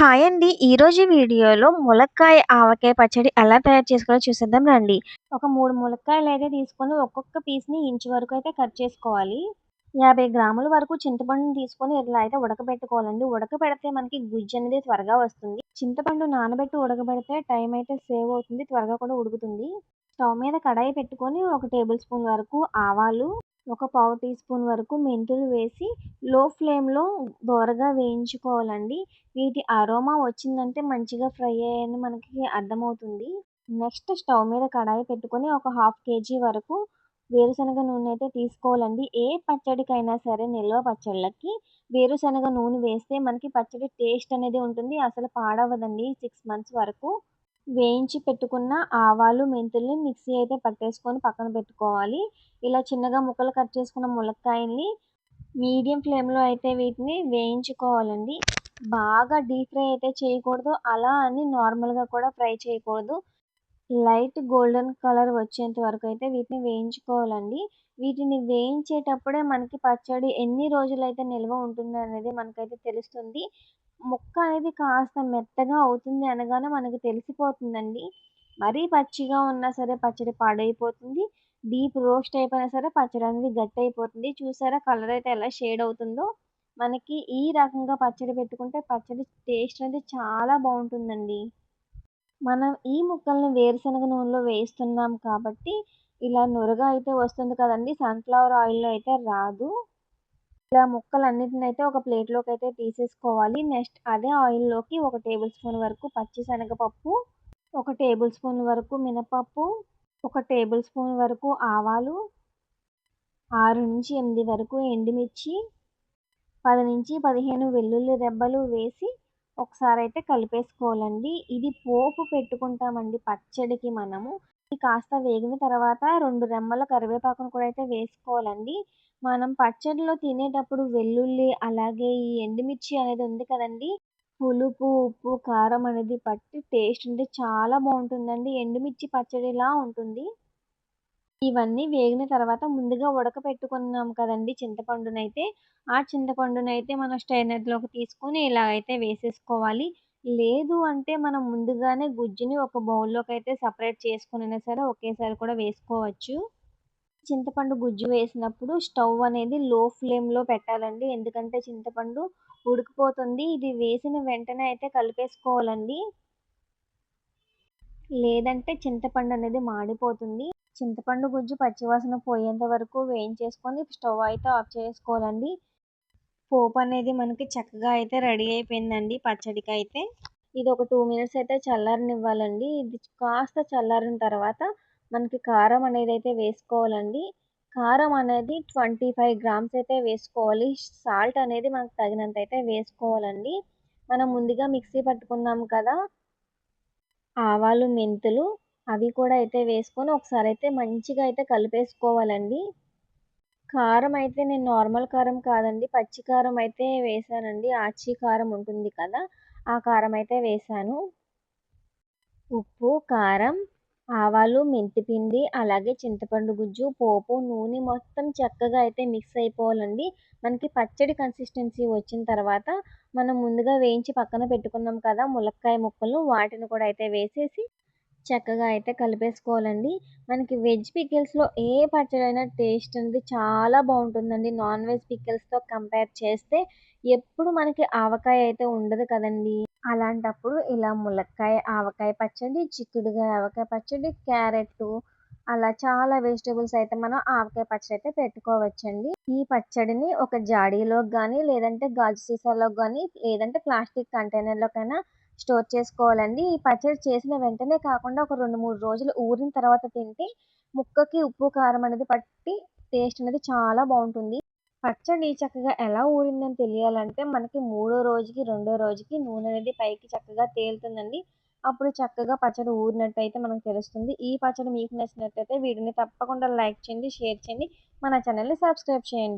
Hi అండి. ఈరోజు వీడియోలో ములక్కాయ ఆవకాయ పచ్చడి ఎలా తయారు చేసుకోవాలో చూసేద్దాం రండి. ఒక మూడు ములక్కాయలు అయితే తీసుకొని ఒక్కొక్క పీస్‌ని ఇంచు వరకు అయితే కట్ చేసుకోవాలి. 50 గ్రాముల వరకు చింతపండుని తీసుకొని ఇట్లా అయితే ఉడకబెట్టుకోవాలండి. ఉడకబెడితే మనకి గుజ్జు అనేది త్వరగా వస్తుంది. చింతపండు నానబెట్టి ఉడకబెడితే టైం అయితే సేవ్ అవుతుంది. త్వరగా కూడా ఉడుకుతుంది. స్టవ్ మీద కడాయి పెట్టుకొని ఒక టేబుల్ స్పూన్ వరకు ఆవాలు, ఒక పావు టీ స్పూన్ వరకు మెంతులు వేసి లో ఫ్లేమ్‌లో దోరగా వేయించుకోవాలండి. వీటి అరోమా వచ్చిందంటే మంచిగా ఫ్రై అయ్యాయని మనకి అర్థమవుతుంది. నెక్స్ట్ స్టవ్ మీద కడాయి పెట్టుకొని ఒక హాఫ్ కేజీ వరకు వేరుశనగ నూనె అయితే తీసుకోవాలండి. ఏ పచ్చడికైనా సరే నిల్వ పచ్చళ్ళకి వేరుశనగ నూనె వేస్తే మనకి పచ్చడి టేస్ట్ అనేది ఉంటుంది. అసలు పాడవదండి సిక్స్ మంత్స్ వరకు. వేయించి పెట్టుకున్న ఆవాలు, మెంతుల్ని మిక్సీ అయితే పట్టేసుకొని పక్కన పెట్టుకోవాలి. ఇలా చిన్నగా ముక్కలు కట్ చేసుకున్న ములక్కాయల్ని మీడియం ఫ్లేమ్‌లో అయితే వీటిని వేయించుకోవాలండి. బాగా డీప్ ఫ్రై అయితే చేయకూడదు. అలా అని నార్మల్‌గా కూడా ఫ్రై చేయకూడదు. లైట్ గోల్డెన్ కలర్ వచ్చేంత వరకు అయితే వీటిని వేయించుకోవాలండి. వీటిని వేయించేటప్పుడే మనకి పచ్చడి ఎన్ని రోజులైతే నిల్వ ఉంటుందనేది మనకైతే తెలుస్తుంది. ముక్క అనేది కాస్త మెత్తగా అవుతుంది అనగానే మనకు తెలిసిపోతుందండి. మరీ పచ్చిగా ఉన్నా సరే పచ్చడి పాడైపోతుంది. డీప్ రోస్ట్ అయిపోయినా సరే పచ్చడి అనేది గట్టి అయిపోతుంది చూసారా కలర్ అయితే ఎలా షేడ్ అవుతుందో. మనకి ఈ రకంగా పచ్చడి పెట్టుకుంటే పచ్చడి టేస్ట్ అనేది చాలా బాగుంటుందండి మనం ఈ ముక్కల్ని వేరుశనగ నూనెలో వేస్తున్నాం కాబట్టి ఇలా నురగ అయితే వస్తుంది కదండి సన్‌ఫ్లవర్ ఆయిల్‌లో అయితే రాదు. ఇలా ముక్కలన్నిటిని అయితే ఒక ప్లేట్‌లోకి అయితే తీసేసుకోవాలి. నెక్స్ట్ అదే ఆయిల్‌లోకి ఒక టేబుల్ స్పూన్ వరకు పచ్చి శనగపప్పు, ఒక టేబుల్ స్పూన్ వరకు మినపప్పు, ఒక టేబుల్ స్పూన్ వరకు ఆవాలు, 6-8 వరకు ఎండుమిర్చి, 10-15 వెల్లుల్లి రెబ్బలు వేసి ఒకసారి అయితే కలిపేసుకోవాలండి. ఇది పోపు పెట్టుకుంటామండి పచ్చడికి మనము. ఇది కాస్త వేగిన తర్వాత రెండు రెమ్మల కరివేపాకును కూడా అయితే వేసుకోవాలండి. మనం పచ్చడిలో తినేటప్పుడు వెల్లుల్లి అలాగే ఈ ఎండుమిర్చి అనేది ఉంది కదండీ! పులుపు, ఉప్పు, కారం అనేది పట్టి టేస్ట్ అంటే చాలా బాగుంటుందండి ఎండుమిర్చి పచ్చడిలా ఉంటుంది. ఇవన్నీ వేగిన తర్వాత ముందుగా ఉడకపెట్టుకున్నాం కదండి చింతపండునైతే, ఆ చింతపండునైతే మనం స్టైనర్లోకి తీసుకొని ఇలా అయితే వేసేసుకోవాలి. లేదు అంటే మనం ముందుగానే గుజ్జుని ఒక బౌల్‌లోకి అయితే సపరేట్ చేసుకునైనా సరే ఒకేసారి కూడా వేసుకోవచ్చు. చింతపండు గుజ్జు వేసినప్పుడు స్టవ్ అనేది లో ఫ్లేమ్‌లో పెట్టాలండి. ఎందుకంటే చింతపండు ఉడికిపోతుంది. ఇది వేసిన వెంటనే అయితే కలిపేసుకోవాలండి. లేదంటే చింతపండు అనేది మాడిపోతుంది. చింతపండు గుజ్జు పచ్చివాసన పోయేంత వరకు వేయించేసుకొని స్టవ్ అయితే ఆఫ్ చేసుకోవాలండి. పోపు అనేది మనకి చక్కగా అయితే రెడీ అయిపోయిందండి పచ్చడికైతే. ఇది ఒక టూ మినిట్స్ అయితే చల్లారనివ్వాలండి. ఇది కాస్త చల్లారిన తర్వాత మనకి కారం అనేది అయితే వేసుకోవాలండి. కారం అనేది 25 గ్రామ్స్ అయితే వేసుకోవాలి. సాల్ట్ అనేది మనకు తగినంత అయితే వేసుకోవాలండి. మనం ముందుగా మిక్సీ పట్టుకున్నాం కదా! ఆవాలు, మెంతులు అవి కూడా అయితే వేసుకొని ఒకసారి అయితే మంచిగా అయితే కలిపేసుకోవాలండి. కారం అయితే నేను నార్మల్ కారం కాదండి పచ్చి కారం అయితే వేసానండి ఆచి కారం ఉంటుంది కదా! ఆ కారం అయితే వేసాను ఉప్పు, కారం, ఆవాలు, మెంతిపిండి అలాగే చింతపండు గుజ్జు, పోపు, నూనె మొత్తం చక్కగా అయితే మిక్స్ అయిపోవాలండి. మనకి పచ్చడి కన్సిస్టెన్సీ వచ్చిన తర్వాత మనం ముందుగా వేయించి పక్కన పెట్టుకున్నాం కదా ములక్కాయ ముక్కలు వాటిని కూడా అయితే వేసేసి చక్కగా అయితే కలిపేసుకోవాలండి. మనకి వెజ్ పికిల్స్‌లో ఏ పచ్చడైనా టేస్ట్ అనేది చాలా బాగుంటుందండి నాన్ వెజ్ పికిల్స్‌తో కంపేర్ చేస్తే ఎప్పుడు మనకి ఆవకాయ అయితే ఉండదు కదండీ! అలాంటప్పుడు ఇలా ములక్కాయ ఆవకాయ పచ్చడి, చిక్కుడుగాయ ఆవకాయ పచ్చడి, క్యారెట్టు అలా చాలా వెజిటేబుల్స్ అయితే మనం ఆవకాయ పచ్చడి అయితే పెట్టుకోవచ్చండి. ఈ పచ్చడిని ఒక జాడీలోకి కానీ లేదంటే గాజు సీసాలో కానీ లేదంటే ప్లాస్టిక్ కంటైనర్‌లోకైనా స్టోర్ చేసుకోవాలండి. ఈ పచ్చడి చేసిన వెంటనే కాకుండా ఒక 2, 3 రోజులు ఊరిన తర్వాత తింటే ముక్కకి ఉప్పు, కారం అనేది పట్టి టేస్ట్ అనేది చాలా బాగుంటుంది పచ్చడి చక్కగా ఎలా ఊరిందని తెలియాలంటే మనకి మూడో రోజుకి, రెండో రోజుకి నూనె అనేది పైకి చక్కగా తేలుతుందండి. అప్పుడు చక్కగా పచ్చడి ఊరినట్టు అయితే మనకు తెలుస్తుంది. ఈ పచ్చడి మీకు నచ్చినట్టయితే వీడియోని తప్పకుండా లైక్ చేయండి, షేర్ చేయండి. మన ఛానల్‌ని సబ్స్క్రైబ్ చేయండి.